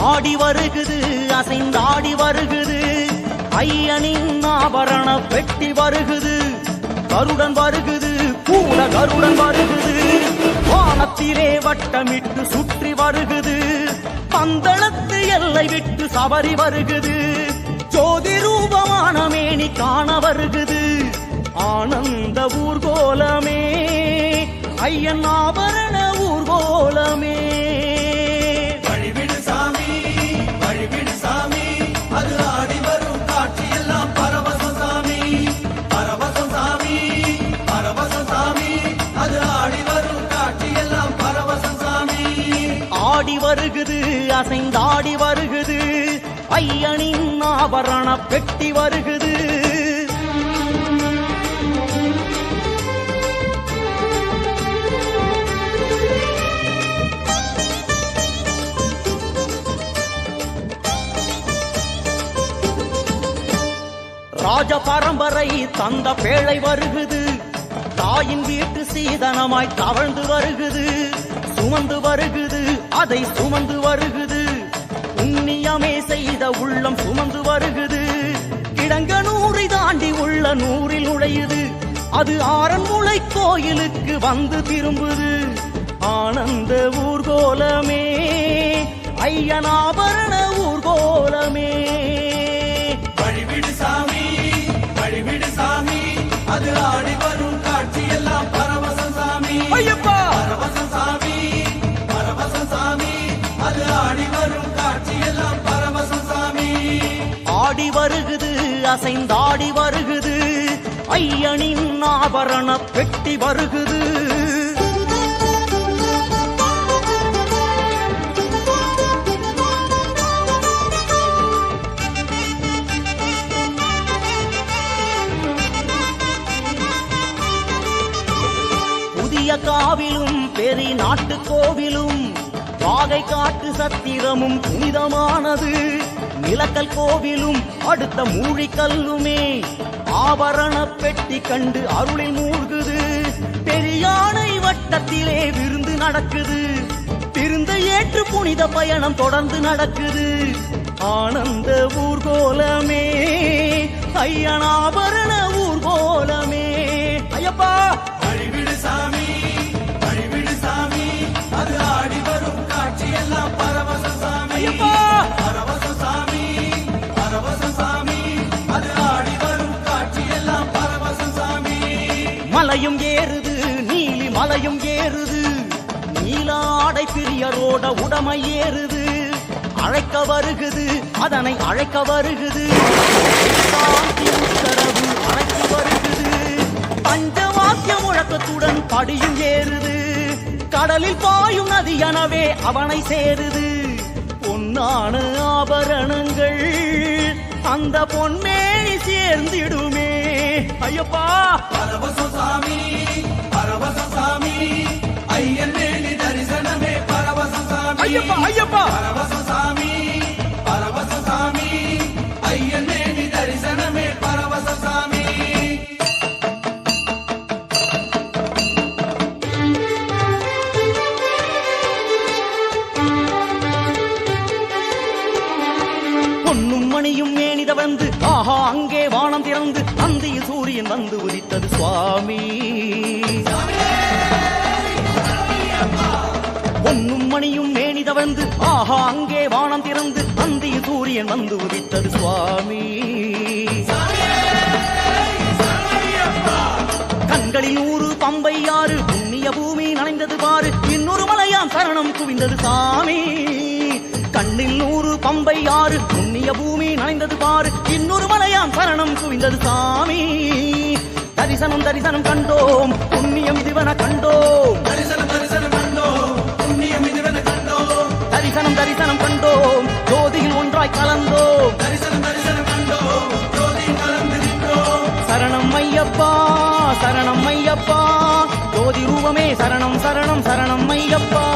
ஆடி வருகுது அசைந்தாடி வருகுது. ஐயனின் ஆபரண பெட்டி வருகுது. கருடன் வருகுது கூட கருடன் வருகுது. வானத்திலே வட்டமிட்டு சுற்றி வருகுது. பந்தளத்து எல்லை விட்டு சபரி வருகுது. ஜோதிரு வருகுது. ஆனந்த ஊர்கோலமே. ஐயன் ஆபரண ஊர்கோலமே. வழிவிடு சாமி வழிவிடு சாமி. அது ஆடி வரும் காட்சி எல்லாம் பரவசம் சாமி. பரவசம் சாமி பரவசம் சாமி. அது ஆடி வரும் காட்சி எல்லாம் பரவசம் சாமி. ஆடி வருகுது அசைந்தாடி வருகுது. ஐயனின் ஆபரண பெட்டி வருகுது. ராஜ பரம்பரை தந்த பேழை வருகுது. தாயின் வீட்டு சீதனமாய் தவழ்ந்து வருகுது. சுமந்து வருகுது அதை சுமந்து வருகுது. உண்ணியமே செய்த உள்ளம் சுமந்து வருகுது. கிடங்க நூறை தாண்டி உள்ள நூறில் நுழையுது. அது ஆரன்முளை கோயிலுக்கு வந்து திரும்புது. ஆனந்த ஊர்கோலமே ஐயனாபரண ஊர்கோலமே. ஆடி வரும் காட்சியெல்லாம் பரவசம் சாமி. ஆடி வருகுது அசைந்தாடி வருகுது. ஐயனின் ஆபரண பெட்டி வருகுது. புதிய காவிலும் பெரிய நாட்டு கோவிலும் வாகை காட்டு சத்திரமும் புனிதமானது. நிலக்கல் கோவிலும் அடுத்த மூழிக்கல்லுமே. ஆபரண பெட்டி கண்டு அருளில் மூழ்குது. பெரியானை வட்டத்திலே விருந்து நடக்குது. விருந்த ஏற்று புனித பயணம் தொடர்ந்து நடக்குது. ஆனந்த ஊர்கோலமே. ஐயனாபரண மலையும் ஏறுது நீலி மலையும் ஏறுது. நீலாடை பிரியரோட உடமை ஏறுது. அழைக்க வருகுது அதனை அழைக்க வருகுது. உத்தரவு அழைக்க வருகுது. பஞ்சவாக்கிய முழக்கத்துடன் படியும் ஏறுது. கடலில் பாயும் நதி எனவே அவனை சேருது. பொன்னான ஆபரணங்கள் அந்த பொன்மேனி ஐயப்பா! பரவசம் சாமி பரவசம் சாமி ஐயன் தரிசனமே பரவசம் சாமி ஐயப்பா ஐயப்பா! பரவசம் சாமி மணியும் வந்து ஆஹா அங்கே வானம் திறந்து அந்தியில் சூரியன் வந்து உதித்தது சுவாமி. பொன்னும் மணியும் மேனித வந்து ஆஹா அங்கே வானம் திறந்து அந்தியில் சூரியன் வந்து உதித்தது சுவாமி. கண்களில் ஊரு பம்பை ஆறு புண்ணிய பூமி நனைந்தது பாரு இன்னொரு மலையான் சரணம் குவிந்தது சாமி. பம்பை ஆறு புண்ணிய பூமி நனைந்தது பாரு இன்னொரு மலையாம் சரணம் குவிந்தது சாமி. தரிசனம் தரிசனம் கண்டோம் புண்ணியம் இதுவன கண்டோம். தரிசனம் தரிசனம் கண்டோம் புண்ணியம் இதுவென கண்டோம் தரிசனம் தரிசனம் கண்டோம் ஜோதியில் ஒன்றாய் கலந்தோம். தரிசனம் தரிசனம் கண்டோம் ஜோதியில் கலந்து நின்றோம் சரணம் ஐயப்பா சரணம் ஐயப்பா. ஜோதி ரூபமே சரணம் சரணம் சரணம் ஐயப்பா.